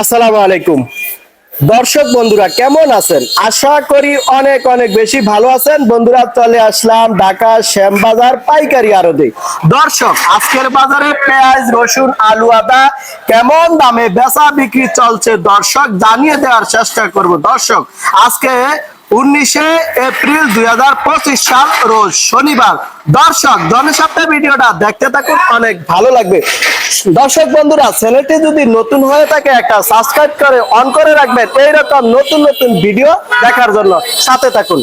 আসসালামু আলাইকুম। দর্শক বন্ধুরা, কেমন আছেন? আশা করি অনেক অনেক বেশি ভালো আছেন। বন্ধুরা, চলে আসলাম ঢাকা শ্যামবাজার পাইকারি আরদে দর্শক, আজকের বাজারে পেঁয়াজ, রসুন, আলু, আদা কেমন দামে বেচা বিক্রি চলছে? দর্শক, জানিয়ে দেওয়ার চেষ্টা করব। দর্শক, আজকে উনিশে এপ্রিল দুই সাল রোজ শনিবার। দর্শক জনসপ্তাহ ভিডিওটা দেখতে থাকুন অনেক ভালো লাগবে। দর্শক বন্ধুরা চ্যানেলটি যদি নতুন হয়ে থাকে একটা সাবস্ক্রাইব করে অন করে রাখবেন। এইরকম নতুন নতুন ভিডিও দেখার জন্য সাথে থাকুন।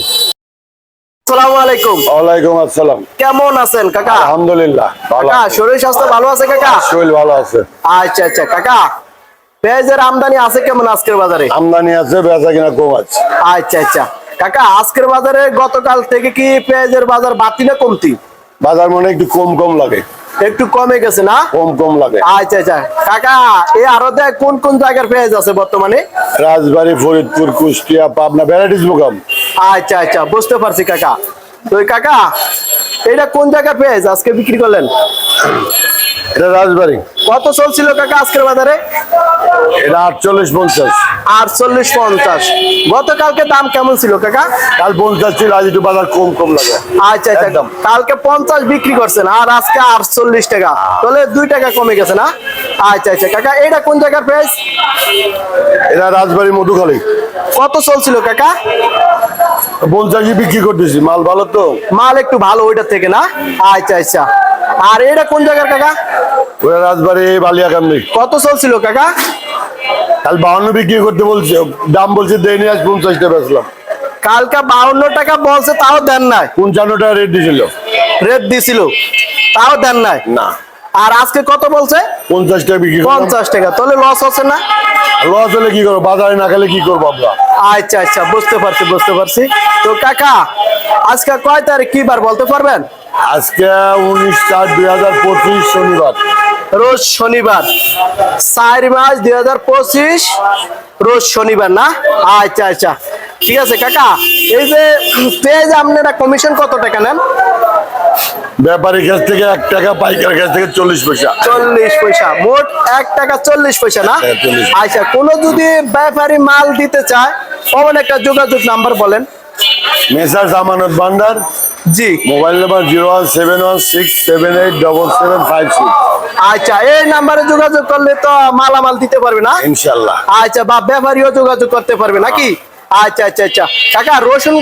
আসসালামু আলাইকুম। ওয়ালাইকুম আসসালাম। কেমন আছেন কাকা? আলহামদুলিল্লাহ ভালো কাকা শরীর স্বাস্থ্য ভালো আছে কাকা? শরীর ভালো আছে। আচ্ছা আচ্ছা কাকা পেঁয়াজের আমদানি আছে কেমন আজকের বাজারে? আমদানি আছে বেচা কিনা কম আছে। আচ্ছা আচ্ছা। কাকা আজকের বাজারে গতকাল থেকে কি পেঁয়াজের বাজার বাড়তি না কমতি? বাজার মনে একটু কম কম লাগে। একটু কমে গেছে না? কম কম লাগে। আচ্ছা আচ্ছা। কাকা এই আরও দেখ কোন কোন জায়গার পেঁয়াজ আছে বর্তমানে? রাজবাড়ী ফরিদপুর কুষ্টিয়া পাবনা ভ্যারাইটিস মোকাম আচ্ছা আচ্ছা। বুঝতে পারছি কাকা। তো কাকা এটা কোন জায়গার পেঁয়াজ আজকে বিক্রি করলেন? এটা রাজবাড়ী। কত চলছিল কাকা আজকের বাজারে? এটা আটচল্লিশ পঞ্চাশ। আটচল্লিশ পঞ্চাশ। গতকালকে দাম কেমন ছিল কাকা? কাল পঞ্চাশ ছিল আজ একটু বাজার কম কম লাগে। আচ্ছা আচ্ছা। একদম। কালকে পঞ্চাশ বিক্রি করছেন আর আজকে আটচল্লিশ টাকা। তাহলে দুই টাকা কমে গেছে না? আচ্ছা আচ্ছা। কাকা এটা কোন জায়গার পেঁয়াজ এটা রাজবাড়ী মধুখালী। কত চলছিল কাকা? পঞ্চাশই বিক্রি করতেছি মাল ভালো তো। মাল একটু ভালো ওইটার থেকে না? আচ্ছা আচ্ছা। আর এটা কোন জায়গার কাকা? ওটা রাজবাড়ী বালিয়াকান্দি কত চলছিল কাকা? কাল বাহান্ন বিক্রি করতে বলছে দাম বলছে দেয়নি আজ পঞ্চাশটা বেচলাম। কালকে বাউন্ন টাকা বলছে তাও দেন নাই। পঞ্চান্ন টাকা রেট দিছিল। রেট দিছিল তাও দেন নাই। না। আর আজকে কত বলছে? পঞ্চাশ টাকা বিক্রি পঞ্চাশ টাকা। তাহলে লস হচ্ছে না? লস হলে কি করব? বাজারে না খেলে কি করব আমরা? আচ্ছা আচ্ছা বুঝতে পারছি বুঝতে পারছি। তো কাকা আজকে কয় তারিখ? কি বার বলতে পারবেন? আজকে উনিশ চার দুই হাজার পঁচিশ শনিবার। রোজ শনিবার। চার মাস দুই হাজার পঁচিশ রোজ শনিবার না? আচ্ছা আচ্ছা। ঠিক আছে কাকা এই যে পেঁয়াজ আপনারা কমিশন কত টাকা নেন? ব্যাপারীর কাছ থেকে এক টাকা পাইকার কাছ থেকে চল্লিশ পয়সা। চল্লিশ পয়সা মোট এক টাকা চল্লিশ পয়সা না? হ্যাঁ, 40 আচ্ছা কোনো যদি ব্যাপারী মাল দিতে চায় কমন একটা যোগাযোগ নাম্বার বলেন। Messrs Jamanat Bhandar ji. Mobile number zero one seven one six seven eight double seven five six. আচ্ছা এই নাম্বারে যোগাযোগ করলে তো মালামাল দিতে পারবে না? ইনশাল্লাহ। আচ্ছা বা ব্যাপারীও যোগাযোগ করতে পারবে নাকি? আচ্ছা আচ্ছা আচ্ছা। কাকা রসুন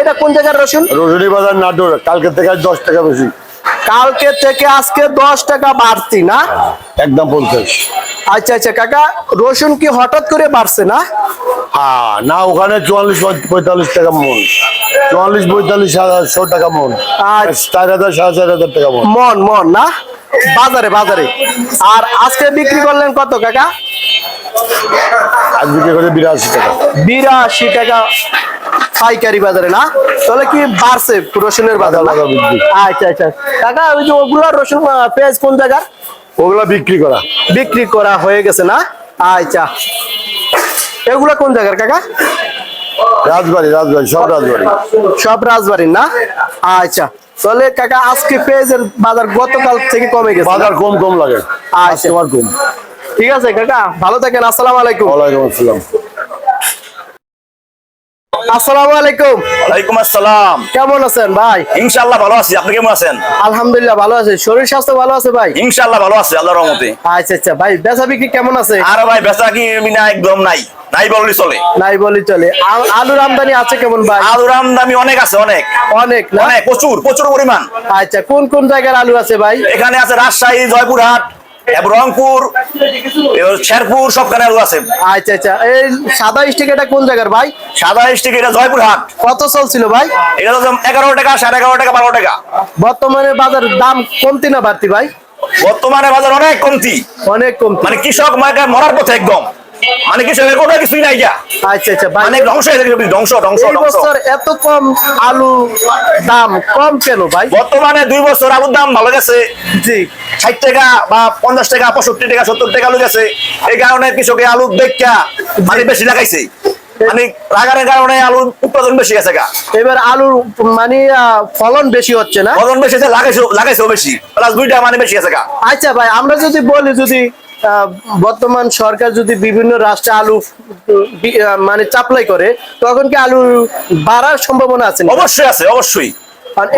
এটা কোন জায়গার রসুন? রজনী বাজার নাটোর কালকে থেকে দশ টাকা বেশি। কালকে থেকে আজকে দশ টাকা বাড়তি না? একদম পঞ্চাশ। আচ্ছা আচ্ছা কাকা রসুন কি হঠাৎ করে বাড়ছে না? হ্যাঁ না ওখানে চুয়াল্লিশ পঁয়তাল্লিশ টাকা মন। চুয়াল্লিশ পঁয়তাল্লিশ হাজারশো টাকা মন। আচ্ছা। চার হাজার সাড়ে চার হাজার টাকা মন। মন মন না? বাজারে বাজারে। আর আজকে বিক্রি করলেন কত কাকা? আজ বিক্রি করে বিরাশি টাকা। বিরাশি টাকা পাইকারি বাজারে না? তাহলে কি বাড়ছে রসুনের বাজার? না? বাজার বৃদ্ধি। আচ্ছা আচ্ছা। কাকা ওই যে ওগুলা রসুন পেঁয়াজ কোন জায়গার? ওগুলা বিক্রি করা। বিক্রি করা হয়ে গেছে না? আচ্ছা। এগুলা কোন জায়গার কাকা? রাজবাড়ি রাজবাড়ি সব রাজবাড়ি। সব না? আচ্ছা। তাহলে কাকা আজকে পেঁয়াজের বাজার গতকাল থেকে কমে গেছে? বাজার কম কম লাগে। আচ্ছা। কম। ঠিক আছে কাকা ভালো থাকেন আসসালামু আলাইকুম। ওয়ালাইকুম আসসালাম। আসসালামু আলাইকুম। ওয়ালাইকুম আসসালাম। কেমন আছেন ভাই? ইনশাআল্লাহ ভালো আছি আপনি কেমন আছেন? আলহামদুলিল্লাহ ভালো আছে। শরীর স্বাস্থ্য ভালো আছে ভাই? ইনশাআল্লাহ ভালো আছে আল্লাহর রহমতে। আচ্ছা আচ্ছা ভাই বেচা বিক্রি কেমন আছে? আর ভাই বেচা কি বিনা একদম নাই। নাই বললি চলে। নাই চলে। আলুর আমদানি আছে কেমন ভাই? আলুর দামি অনেক আছে অনেক। অনেক অনেক প্রচুর প্রচুর পরিমাণ। আচ্ছা কোন কোন জায়গার আলু আছে ভাই? এখানে আছে রাজশাহী জয়পুরহাট রংপুর শেরপুর সবখানে আলু আছে। আচ্ছা আচ্ছা। এই সাদা স্টিক এটা কোন জায়গার ভাই? সাদা স্টিক এটা জয়পুর হাট কত চলছিল ভাই? এটা তো এগারো টাকা সাড়ে এগারো টাকা বারো টাকা। বর্তমানে বাজার দাম কমতি না বাড়তি ভাই? বর্তমানে বাজার অনেক কমতি। অনেক কমতি। মানে কৃষক মরার পথে একদম। মানে কোনো কিছুই নাই যা? আচ্ছা আচ্ছা ভাই। মানে ধ্বংস হয়ে গেছে ধ্বংস ধ্বংস বছর এত কম আলু দাম কম কেন ভাই? বর্তমানে দুই বছর আলুর দাম ভালো গেছে। জি। ষাট টাকা বা পঞ্চাশ টাকা পঁয়ষট্টি টাকা সত্তর টাকা আলু গেছে। এই কারণে কৃষকে আলু দেখা মানে বেশি লাগাইছে। মানে লাগানোর কারণে আলুর উৎপাদন বেশি গেছে গা। এবার আলুর মানে ফলন বেশি হচ্ছে না? ফলন বেশি আছে লাগাইছে বেশি। প্লাস দুইটা মানে বেশি গেছে গা। আচ্ছা ভাই আমরা যদি বলি যদি বর্তমান সরকার যদি বিভিন্ন রাষ্ট্রে আলু মানে চাপলাই করে তখন কি আলু বাড়ার সম্ভাবনা আছে অবশ্যই আছে অবশ্যই। মানে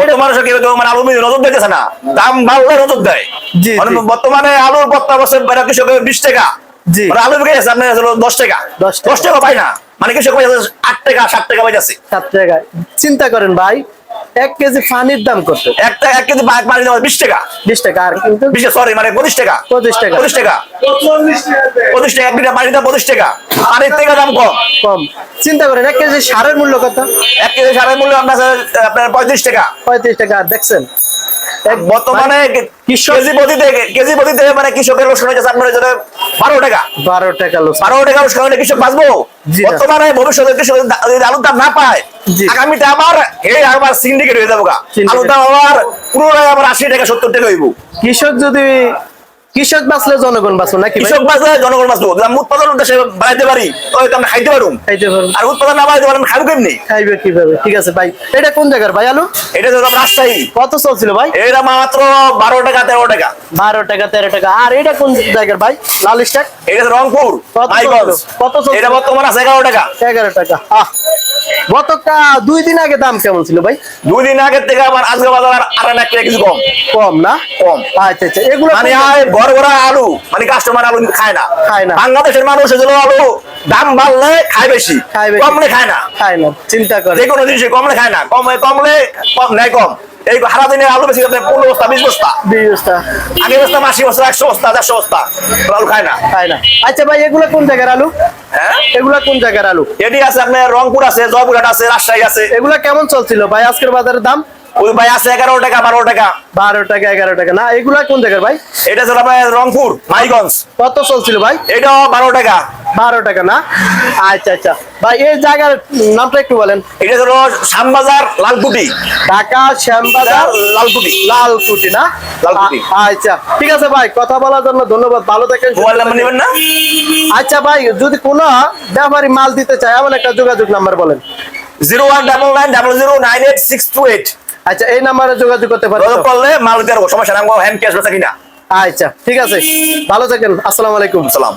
মানে। বর্তমানে আলুর কৃষকের বিশ টাকা। মানে আলু বিক্রি আছে আপনার দশ টাকা। দশ টাকা। পাই না। মানে কৃষক আট টাকা সাত টাকা পাই যাচ্ছে সাত জায়গায় চিন্তা করেন ভাই এক কেজি পানির দাম কত? একটা এক কেজি বাইক দাম বিশ টাকা। বিশ টাকা আর কিন্তু বিশ সরি মানে পঁচিশ টাকা। পঁচিশ টাকা। পঁচিশ টাকা। পঁচিশ টাকা এক লিটার পানির দাম পঁচিশ টাকা। পানির থেকে দাম কম। কম। চিন্তা করেন এক কেজি সারের মূল্য কত? এক কেজি সারের মূল্য আপনার আপনার পঁয়ত্রিশ টাকা। পঁয়ত্রিশ টাকা আর দেখছেন? বর্তমানে কৃষক- কেজি প্রতিতে কেজি প্রতিতে মানে কৃষকের লোকসান হয়েছে আপনার জন্য বারো টাকা। বারো টাকা বারো টাকা লোকসান হলে কৃষক বাঁচবো? বর্তমানে ভবিষ্যতে কৃষক আলুর দাম না পায় আগামীতে আবার এই আবার সিন্ডিকেট হয়ে যাব। আলুর দাম আবার পুরোটাই আবার আশি টাকা সত্তর টাকা হইব। কৃষক যদি কৃষক বাঁচলে জনগণ বাঁচো নাকি কৃষক বাঁচলে জনগণ বাঁচবো। উৎপাদন দেশে বাড়াইতে পারি আমরা খাইতে পারুম। খাইতে পারব আর উৎপাদন না বাড়াইতে আমি খাব কেমনি? খাইবে কীভাবে? ঠিক আছে ভাই। এটা কোন জায়গার ভাই আলু? এটা তো রাজশাহী। কত চলছিল ভাই? এটা মাত্র বারো টাকা তেরো টাকা। বারো টাকা তেরো টাকা। আর এটা কোন জায়গার ভাই? লাল স্টাক? এটা রংপুর। কত চলছিল? এটা বর্তমান আছে এগারো টাকা। এগারো টাকা। আহ। গতকা দুই দিন আগে দাম কেমন ছিল ভাই? দুই দিন আগে থেকে আবার আজকে বাজার আর আড়াই লাখ টাকা কিছু কম। কম না? কম। আচ্ছা আচ্ছা। এগুলো মানে ঘর ভরা আলু। মানে কাস্টমার আলু খায় না। খায় না। বাংলাদেশের মানুষ এগুলো আলু দাম বাড়লে খায় বেশি কমলে খায় না। খায় না চিন্তা করে। যে কোনো জিনিস কমলে খায় না কমলে কমলে কম নেয় কম। এই সারা দিনে আলু বেশি আপনি পনেরো বস্তা বিশ বস্তা। বিশটা আগে বস্তা আশি বস্তা একশো বস্তা দেড়শো বস্তা। আলু খায় না। খায় না। আচ্ছা ভাই এগুলো কোন জায়গার আলু? হ্যাঁ? এগুলা কোন জায়গার আলু? এটি আছে আপনার রংপুর আছে জয়পুরহাট আছে রাজশাহী আছে। এগুলা কেমন চলছিল ভাই? আজকের বাজারের দাম? ওই ভাই আছে এগারো টাকা বারো টাকা। বারো টাকা এগারো টাকা। না এগুলা কোন জায়গার ভাই? এটা হচ্ছে আপনার রংপুর মাইগঞ্জ। কত চলছিল ভাই? এটাও বারো টাকা। বারো টাকা না? আচ্ছা আচ্ছা। ভাই এই জায়গার নামটা একটু বলেন। এটা হলো শ্যামবাজার লালকুটি ঢাকা শ্যামবাজার লালকুটি লালকুটি না? লালকুটি। আচ্ছা। ঠিক আছে ভাই কথা বলার জন্য ধন্যবাদ। ভালো থাকেন মোবাইল নাম্বার নেবেন না? আচ্ছা ভাই যদি কোনো ব্যাপারী মাল দিতে চায় এমন একটা যোগাযোগ নাম্বার বলেন। Zero one double nine double zero nine eight six two eight. আচ্ছা এই নাম্বারে যোগাযোগ করতে পারেন যোগাযোগ? করলে মাল দেবো সমস্যা নাই হ্যান্ড ক্যাশ বেচা কিনা। আচ্ছা ঠিক আছে। ভালো থাকেন আসসালামু আলাইকুম। সালাম